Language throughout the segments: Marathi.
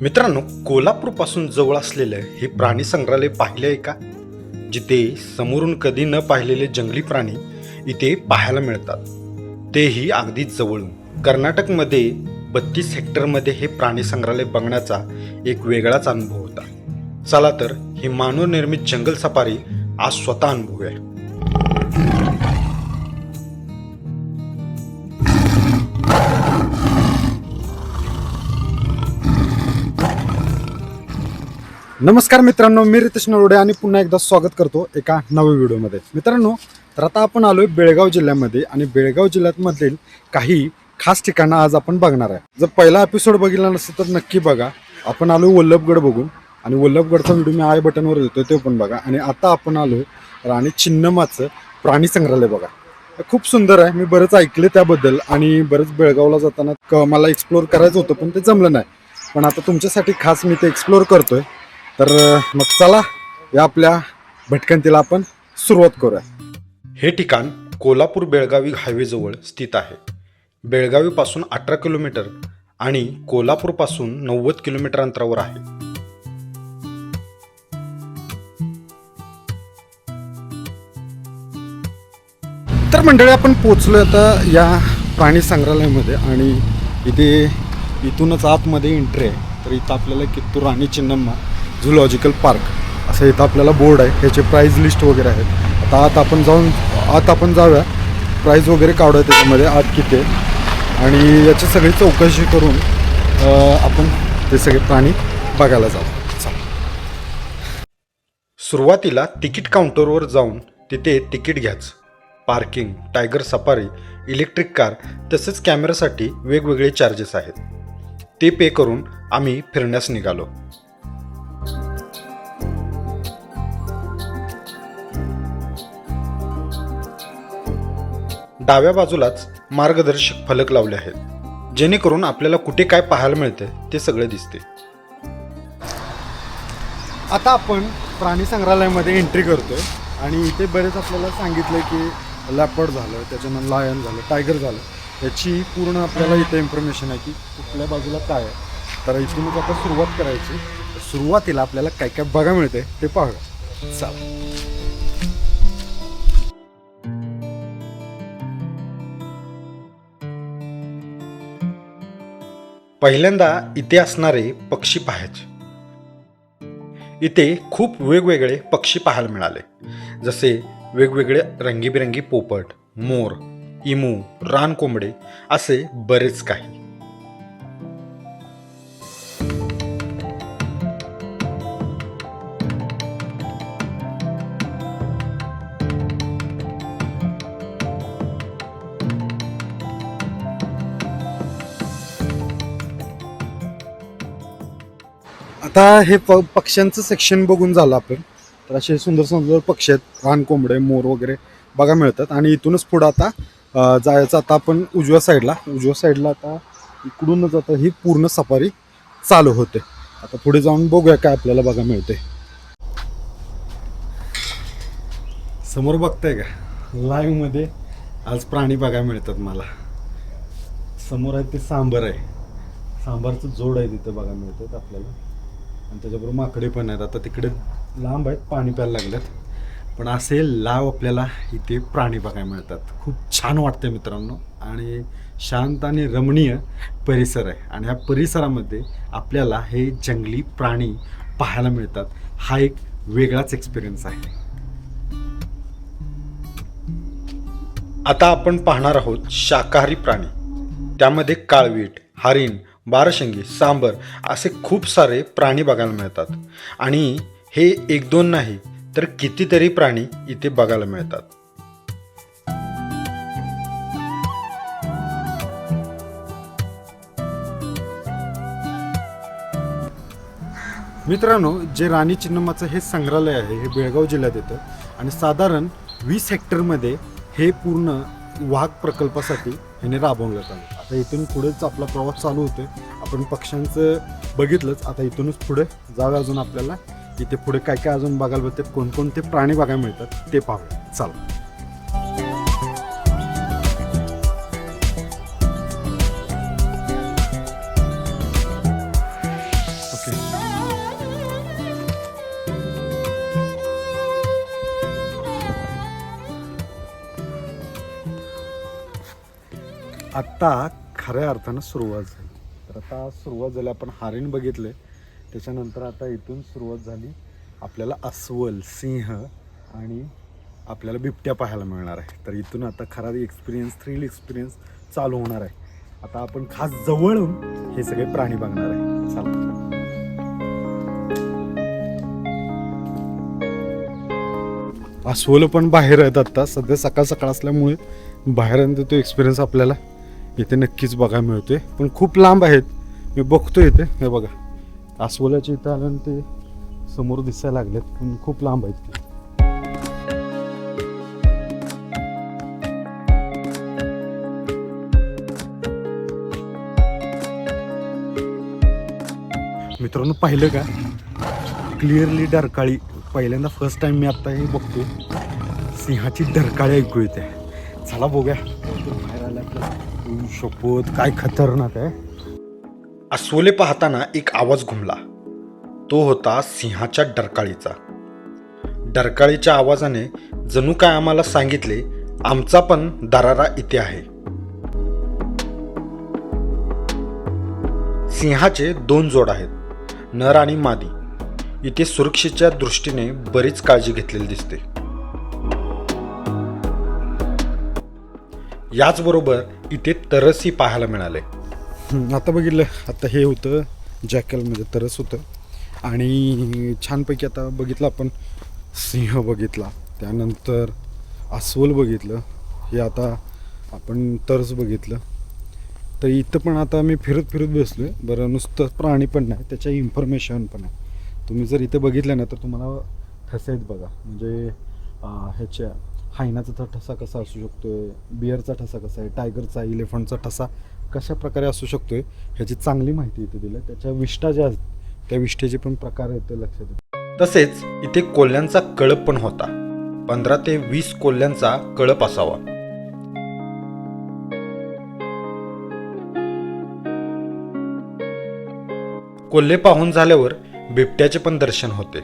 मित्रांनो कोल्हापूरपासून जवळ असलेलं हे प्राणी संग्रहालय पाहिले आहे का? जिथे समोरून कधी न पाहिलेले जंगली प्राणी इथे पाहायला मिळतात. तेही अगदी जवळून. कर्नाटकमध्ये बत्तीस हेक्टरमध्ये हे प्राणी संग्रहालय बघण्याचा एक वेगळाच अनुभव होता. चला तर ही मानवनिर्मित जंगल सफारी आज स्वतः अनुभवूया. नमस्कार मित्रांनो मी रितेश नरोडे आणि पुन्हा एकदा स्वागत करतो एका नव्या व्हिडिओमध्ये. मित्रांनो तर आता आपण आलोय बेळगाव जिल्ह्यामध्ये आणि बेळगाव जिल्ह्यामधील काही खास ठिकाणं आज आपण बघणार आहे. जर पहिला एपिसोड बघितला नसेल तर नक्की बघा. आपण आलो वल्लभगड बघून आणि वल्लभगडचा व्हिडिओ मी आय बटनवर देतो तो पण बघा. आणि आता आपण आलो राणी चिन्नमाचं प्राणी संग्रहालय बघा. खूप सुंदर आहे मी बरंच ऐकले त्याबद्दल आणि बरंच बेळगावला जाताना क- मला एक्सप्लोअर करायचं होतं पण ते जमलं नाही. पण आता तुमच्यासाठी खास मी ते एक्सप्लोअर करतोय. तर मग चला या आपल्या भटकंतीला आपण सुरुवात करूया. हे ठिकाण कोल्हापूर बेळगावी हायवेजवळ स्थित आहे. बेळगावीपासून अठरा किलोमीटर आणि कोल्हापूरपासून नव्वद किलोमीटर अंतरावर आहे. तर मंडळी आपण पोचलो आता या प्राणी संग्रहालयामध्ये आणि इथे इथूनच आतमध्ये एंट्री आहे. तर इथं आपल्याला कित्तूर राणी चिन्नम्मा झुलॉजिकल पार्क असं इथं आपल्याला बोर्ड आहे. ह्याचे प्राईज लिस्ट वगैरे आहेत. आता आत आपण जाऊन आत आपण जाऊया. प्राईज वगैरे काढूया त्याच्यामध्ये आत किती आणि याची सगळी चौकशी करून आपण ते सगळे प्राणी बघायला जाऊ. सुरुवातीला तिकीट काउंटरवर जाऊन तिथे तिकीट घ्याच parking tiger safari electric car तसेच कॅमेरासाठी वेगवेगळे चार्जेस आहेत. ते पे करून आम्ही फिरण्यास निघालो. डाव्या बाजूलाच मार्गदर्शक फलक लावले आहेत जेणेकरून आपल्याला कुठे काय पाहायला मिळते ते सगळे दिसते. आता आपण प्राणी संग्रहालयामध्ये एंट्री करतोय आणि इथे बरेच आपल्याला सांगितलं की लॅपर्ड झालं त्याच्यानंतर लायन झालं टायगर झालं. याची पूर्ण आपल्याला इथे इन्फॉर्मेशन आहे की कुठल्या बाजूला काय आहे. तर इथूनच आता सुरुवात करायची. सुरुवातीला आपल्याला काय काय बघा मिळते ते पाहूया. चाल. पहिल्यांदा इथे असणारे पक्षी पाहायचे. इथे खूप वेगवेगळे पक्षी पाहायला मिळाले. जसे वेगवेगळे रंगीबिरंगी पोपट मोर इमू रानकोंबडे असे बरेच काही. आता हे प पक्ष्यांचं सेक्शन बघून झालं आपण. तर असे सुंदर सुंदर पक्षी आहेत. रानकोंबडे मोर वगैरे बघा मिळतात. आणि इथूनच पुढं आता जायचं आता आपण उजव्या साईडला उजव्या साईडला आता इकडूनच आता ही पूर्ण सफारी चालू होते. आता पुढे जाऊन बघूया काय आपल्याला बघा मिळते समोर बघताय का? लाईव्हमध्ये आज प्राणी बघायला मिळतात मला. समोर आहे ते सांबर आहे. सांबारचं जोड आहे तिथं बघायला मिळतात आपल्याला. आणि त्याच्याबरोबर माकडे पण आहेत. आता तिकडे लांब आहेत पाणी प्यायला लागल्यात पण असे लाव आपल्याला इथे प्राणी बघायला मिळतात. खूप छान वाटते मित्रांनो. आणि शांत आणि रमणीय परिसर आहे. आणि ह्या परिसरामध्ये आपल्याला हे जंगली प्राणी पाहायला मिळतात. हा एक वेगळाच एक्सपिरियन्स आहे. आता आपण पाहणार आहोत शाकाहारी प्राणी. त्यामध्ये काळवीट हरिण बारशंगी सांबर असे खूप सारे प्राणी बघायला मिळतात. आणि हे एक दोन नाही तर कितीतरी प्राणी इथे बघायला मिळतात. मित्रांनो जे राणी चिन्नमाचं हे संग्रहालय आहे हे बेळगाव जिल्ह्यात येतं. आणि साधारण वीस हेक्टरमध्ये हे पूर्ण वाघ प्रकल्पासाठी ह्याने राबवण्यात आलं. आता इथून पुढेच आपला प्रवास चालू होतोय आपण पक्ष्यांचं बघितलंच. आता इथूनच पुढे जावे अजून आपल्याला. इथे पुढे काय काय अजून बघायला मिळते कोणकोणते प्राणी बघायला मिळतात ते पाहूया. चला. आत्ता खऱ्या अर्थानं सुरुवात झाली. तर आता सुरुवात झाली आपण हारीण बघितले. त्याच्यानंतर आता इथून सुरुवात झाली आपल्याला अस्वल सिंह आणि आपल्याला बिबट्या पाहायला मिळणार आहे. तर इथून आता खरा एक्सपिरियन्स थ्रिल एक्सपिरियन्स चालू होणार आहे. आता आपण खास जवळून हे सगळे प्राणी बघणार आहे. चला. अस्वल पण बाहेर आहेत आत्ता सध्या सकाळ सकाळ असल्यामुळे बाहेर तो एक्सपिरियन्स आपल्याला इथे नक्कीच बघायला मिळते पण खूप लांब आहेत. मी बघतो इथे. हे बघा. अस्वलाच्या इथं आलं आणि ते समोर दिसायला लागलेत पण खूप लांब आहेत ते. मित्रांनो पाहिलं का? क्लिअरली डरकाळी. पहिल्यांदा फर्स्ट टाइम मी आता हे बघतो सिंहाची डरकाळी ऐकू येते. चला बघूया. बाहेर आल्या शपथ काय खतरनाक आहे. अस्वले पाहताना एक आवाज घुमला. तो होता सिंहाच्या डरकाळीचा. डरकाळीच्या आवाजाने जणू काय आम्हाला सांगितले आमचा पण दरारा इथे आहे. सिंहाचे दोन जोड आहेत नर आणि मादी. इथे सुरक्षेच्या दृष्टीने बरीच काळजी घेतलेली दिसते. याचबरोबर इथे तरसही पाहायला मिळाले. आता बघितलं आता हे होतं जॅकल म्हणजे तरस होतं. आणि छानपैकी आता बघितलं आपण सिंह बघितला त्यानंतर अस्वल बघितलं हे आता आपण तरस बघितलं. तर इथं पण आता मी फिरत फिरत बसलो आहे बरं नुसतं प्राणी पण नाही त्याच्या इन्फॉर्मेशन पण आहे तुम्ही जर इथे बघितलं ना तर तुम्हाला ठसे आहेत बघा. म्हणजे ह्याच्या हायनाचा ठसा कसा असू शकतोय? बिअरचा ठसा कसा आहे? टायगरचा इलेफंटचा ठसा कशा प्रकारे असू शकतो आहे ह्याची चांगली माहिती इथे दिली. त्याच्या विष्ठा ज्या आहेत त्या विष्ठेचे पण प्रकार येते लक्षात येते. तसेच इथे कोल्ह्यांचा कळप पण होता. पंधरा ते वीस कोल्ह्यांचा कळप असावा. कोल्हे पाहून झाल्यावर बिबट्याचे पण दर्शन होते.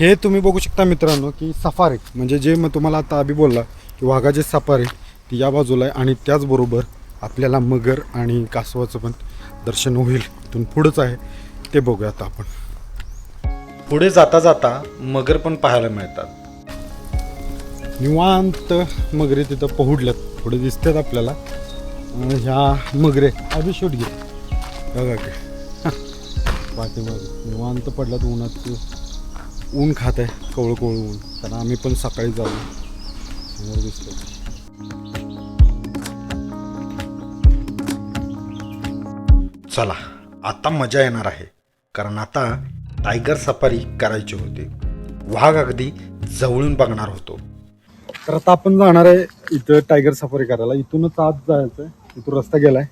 हे तुम्ही बघू शकता मित्रांनो की सफारी म्हणजे जे मग तुम्हाला आता अभि बोलला की वाघाचे सफारी ती या बाजूला आहे आणि त्याचबरोबर आपल्याला मगर आणि कासवाचं पण दर्शन होईल. इथून पुढंच आहे. ते बघूया आता आपण. पुढे जाता जाता मगर पण पाहायला मिळतात. निवांत मगरे तिथं पहुडल्यात. पुढे दिसतात आपल्याला. ह्या मगरे. आधी शूट घे. बघा काय पाठीमागे. निवांत पडल्यात उन्हात. ऊन खात आहे कवळ कवळ ऊन. कारण आम्ही पण सकाळी जाऊ. समोर दिसतो चला आता मजा येणार आहे. कारण आता टायगर सफारी करायची होती. वाघ अगदी जवळून बघणार होतो. तर आता आपण जाणार आहे इथं टायगर सफारी करायला. इथूनच आत जायचं इथून रस्ता गेलाय.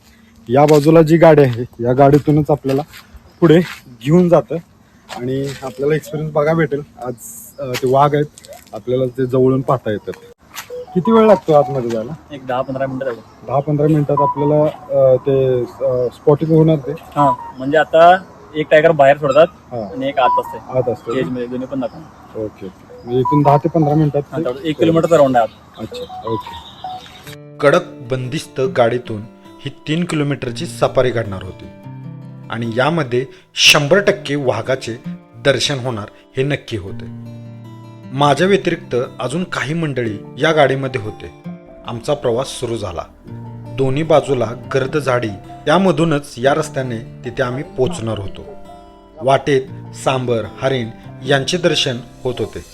या बाजूला जी गाडी आहे या गाडीतूनच आपल्याला पुढे घेऊन जातं. आणि आपल्याला एक्सपिरियन्स बघा भेटेल. आज ते वाघ आहेत. आपल्याला ते जवळून पाहता येतात. किती वेळ लागतो आतमध्ये जायला? एक दहा पंधरा मिनिटं दहा पंधरा मिनिटात आपल्याला ते स्पॉटिंग होणार ते? हा म्हणजे आता एक टायगर बाहेर सोडतात हा. आणि एक आत असते. आत असतो. केजमध्ये दोन्ही पण दाखवून. ओके म्हणजे इथून दहा ते पंधरा मिनिटात एक किलोमीटरचा राऊंड आहे. अच्छा ओके. कडक बंदिस्त गाडीतून ही तीन किलोमीटरची सफारी घडणार होती. आणि यामध्ये शंभर टक्के वाघाचे दर्शन होणार हे नक्की होते. माझ्या व्यतिरिक्त अजून काही मंडळी या गाडीमध्ये होते. आमचा प्रवास सुरू झाला. दोन्ही बाजूला गर्द झाडी. त्यामधूनच या रस्त्याने तिथे आम्ही पोचणार होतो. वाटेत सांबर हरिण यांचे दर्शन होत होते.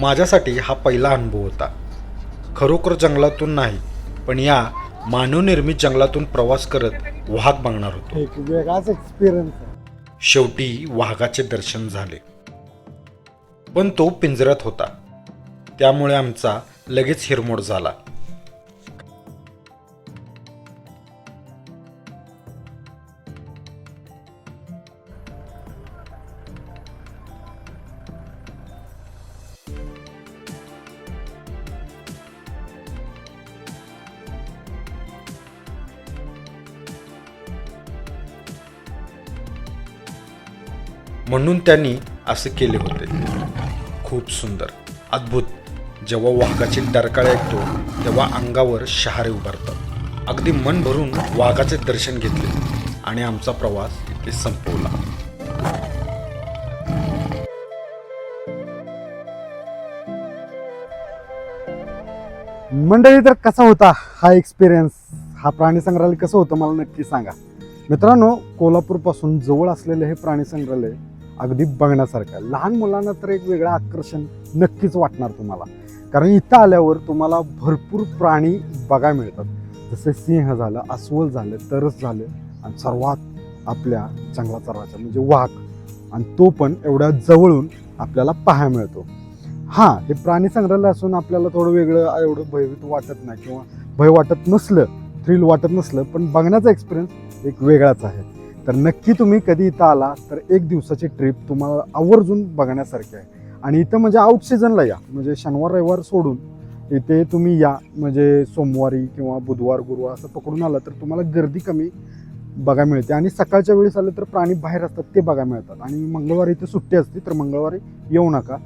माझ्यासाठी हा पहिला अनुभव होता. खरोखर जंगलातून नाही पण या मानवनिर्मित जंगलातून प्रवास करत वाघ बघणार होतो. एक वेगळाच एक्सपिरियन्स शेवटी वाघाचे दर्शन झाले. पण तो पिंजऱ्यात होता. त्यामुळे आमचा लगेच हिरमोड झाला. म्हणून त्यांनी असे केले होते. खूप सुंदर अद्भुत. जेव्हा वाघाची डरकाळ ऐकतो तेव्हा अंगावर शहारे उभारतात. अगदी मन भरून वाघाचे दर्शन घेतले आणि आमचा प्रवास इथे संपवला. मंडळी तर कसा होता हा एक्सपिरियन्स हा प्राणी संग्रहालय कसं होतं? मला नक्की सांगा. मित्रांनो कोल्हापूरपासून जवळ असलेलं हे प्राणी संग्रहालय अगदी बघण्यासारखं आहे. लहान मुलांना तर एक वेगळं आकर्षण नक्कीच वाटणार तुम्हाला. कारण इथं आल्यावर तुम्हाला भरपूर प्राणी बघायला मिळतात. जसे सिंह झालं अस्वल झालं तरस झालं आणि सर्वात आपल्या जंगलाचा राजा म्हणजे वाघ. आणि तो पण एवढ्या जवळून आपल्याला पाहायला मिळतो. हां हे प्राणी संग्रहालय असून आपल्याला थोडं वेगळं एवढं भयभीत वाटत नाही किंवा भय वाटत नसलं थ्रिल वाटत नसलं पण बघण्याचा एक्सपिरियन्स एक वेगळाच आहे. तर नक्की तुम्ही कधी इथं आला तर एक दिवसाची ट्रिप तुम्हाला आवर्जून बघण्यासारखी आहे. आणि इथं म्हणजे आउट सीझनला या. म्हणजे शनिवार रविवार सोडून इथे तुम्ही या. म्हणजे सोमवारी किंवा बुधवार गुरुवार असं पकडून आलं तर तुम्हाला गर्दी कमी बघा मिळते. आणि सकाळच्या वेळेस आलं तर प्राणी बाहेर असतात ते बघा मिळतात. आणि मंगळवारी इथे सुट्टी असते तर मंगळवारी येऊ नका.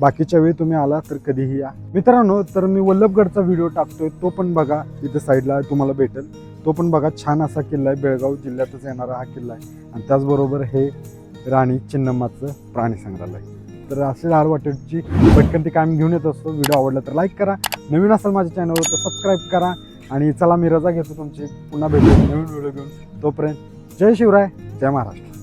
बाकीच्या वेळी तुम्ही आला तर कधीही या. मित्रांनो तर मी वल्लभगडचा व्हिडिओ टाकतोय तो पण बघा. इथे साईडला तुम्हाला भेटेल. तो पण बघा छान असा किल्ला आहे. बेळगाव जिल्ह्यातच येणारा हा किल्ला आहे. आणि त्याचबरोबर हे राणी चिन्नम्माचं प्राणी संग्रहालय तर असे लाल वाटेची पटकन ती कायम घेऊन येत असतो. व्हिडिओ आवडला तर लाईक करा. नवीन असेल माझ्या चॅनलवर तर सबस्क्राईब करा. आणि चला मी रजा घेतो तुमची. पुन्हा भेटू नवीन व्हिडिओ घेऊन. तोपर्यंत जय शिवराय. जय महाराष्ट्र.